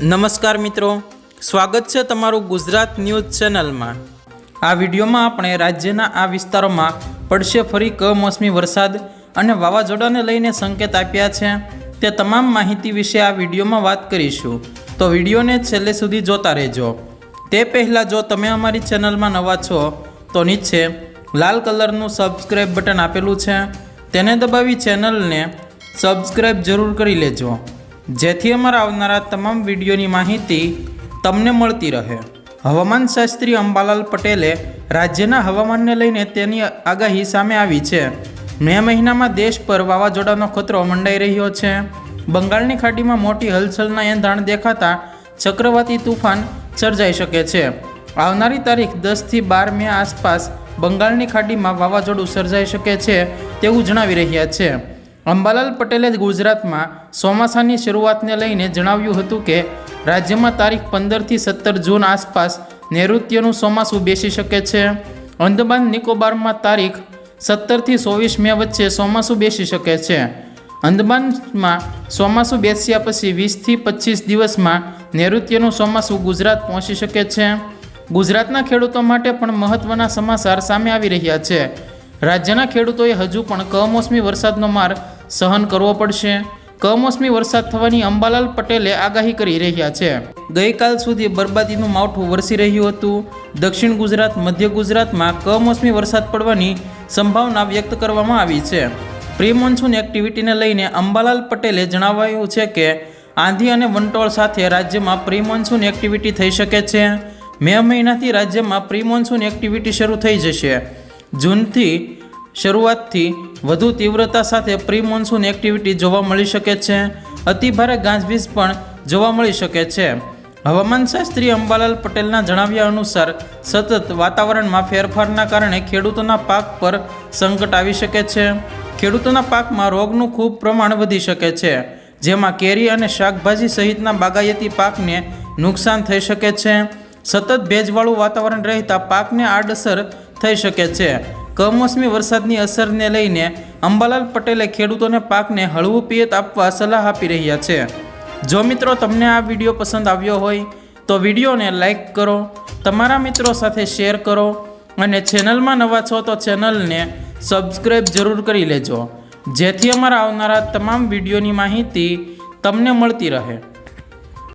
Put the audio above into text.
નમસ્કાર મિત્રો. સ્વાગત છે તમારું ગુજરાત ન્યૂઝ ચેનલમાં. આ વિડીયોમાં આપણે રાજ્યના આ વિસ્તારોમાં પડશે ફરી કમોસમી વરસાદ અને વાવાઝોડાને લઈને સંકેત આપ્યા છે. તે તમામ માહિતી વિશે આ વિડીયોમાં વાત કરીશું. તો વિડીયોને છેલ્લે સુધી જોતા રહેજો. તે પહેલાં જો તમે અમારી ચેનલમાં નવા છો, તો નીચે લાલ કલરનું સબસ્ક્રાઈબ બટન આપેલું છે. તેને દબાવી ચેનલને સબસ્ક્રાઈબ જરૂર કરી લેજો. જેથી અમારા આવનારા તમામ વિડીયોની માહિતી તમને મળતી રહે. હવામાન શાસ્ત્રી અંબાલાલ પટેલે રાજ્યના હવામાનને લઈને તેની આગાહી સામે આવી છે. મે મહિનામાં દેશ પર વાવાઝોડાનો ખતરો મંડાઈ રહ્યો છે. બંગાળની ખાડીમાં મોટી હલચલના એંધાણ દેખાતા ચક્રવાતી તુફાન સર્જાઈ શકે છે. આવનારી તારીખ દસથી બાર મે આસપાસ બંગાળની ખાડીમાં વાવાઝોડું સર્જાઈ શકે છે તેવું જણાવી રહ્યા છે. અંબાલાલ પટેલે ગુજરાતમાં ચોમાસાની શરૂઆતને લઈને જણાવ્યું હતું કે રાજ્યમાં તારીખ પંદરથી સત્તર જૂન આસપાસ નૈઋત્યનું ચોમાસું બેસી શકે છે. અંદમાન નિકોબારમાં તારીખ સત્તરથી ચોવીસ મે વચ્ચે ચોમાસું બેસી શકે છે. અંદમાનમાં ચોમાસું બેસ્યા પછી વીસથી પચીસ દિવસમાં નૈઋત્યનું ચોમાસું ગુજરાત પહોંચી શકે છે. ગુજરાતના ખેડૂતો માટે પણ મહત્ત્વના સમાચાર સામે આવી રહ્યા છે. રાજ્યના ખેડૂતોએ હજુ પણ કમોસમી વરસાદનો માર સહન કરવો પડશે. કમોસમી વરસાદ થવાની અંબાલાલ પટેલે આગાહી કરી રહ્યા છે. ગઈકાલ સુધી બરબાદીનું માવઠું વરસી રહ્યું હતું. દક્ષિણ ગુજરાત, મધ્ય ગુજરાતમાં કમોસમી વરસાદ પડવાની સંભાવના વ્યક્ત કરવામાં આવી છે. પ્રી મોન્સૂન એક્ટિવિટીને લઈને અંબાલાલ પટેલે જણાવાયું છે કે, આંધી અને વંટોળ સાથે રાજ્યમાં પ્રી મોન્સૂન એક્ટિવિટી થઈ શકે છે. મે મહિનાથી રાજ્યમાં પ્રી મોન્સૂન એક્ટિવિટી શરૂ થઈ જશે. જૂનથી શરૂઆતથી વધુ તીવ્રતા સાથે પ્રી મોન્સૂન એક્ટિવિટી જોવા મળી શકે છે. અતિભારે ગાજવીજ પણ જોવા મળી શકે છે. હવામાનશાસ્ત્રી અંબાલાલ પટેલના જણાવ્યા અનુસાર, સતત વાતાવરણમાં ફેરફારના કારણે ખેડૂતોના પાક પર સંકટ આવી શકે છે. ખેડૂતોના પાકમાં રોગનું ખૂબ પ્રમાણ વધી શકે છે, જેમાં કેરી અને શાકભાજી સહિતના બાગાયતી પાકને નુકસાન થઈ શકે છે. સતત ભેજવાળું વાતાવરણ રહેતા પાકને આડઅસર થઈ શકે છે. કમોસમી વરસાદની અસરને લઈને અંબાલાલ પટેલે ખેડૂતોને પાકને હળવું પિયત આપવા સલાહ આપી રહ્યા છે. જો મિત્રો તમને આ વીડિયો પસંદ આવ્યો હોય, તો વિડીયોને લાઈક કરો, તમારા મિત્રો સાથે શેર કરો અને ચેનલમાં નવા છો તો ચેનલને સબસ્ક્રાઈબ જરૂર કરી લેજો. જેથી અમારા આવનારા તમામ વિડીયોની માહિતી તમને મળતી રહે.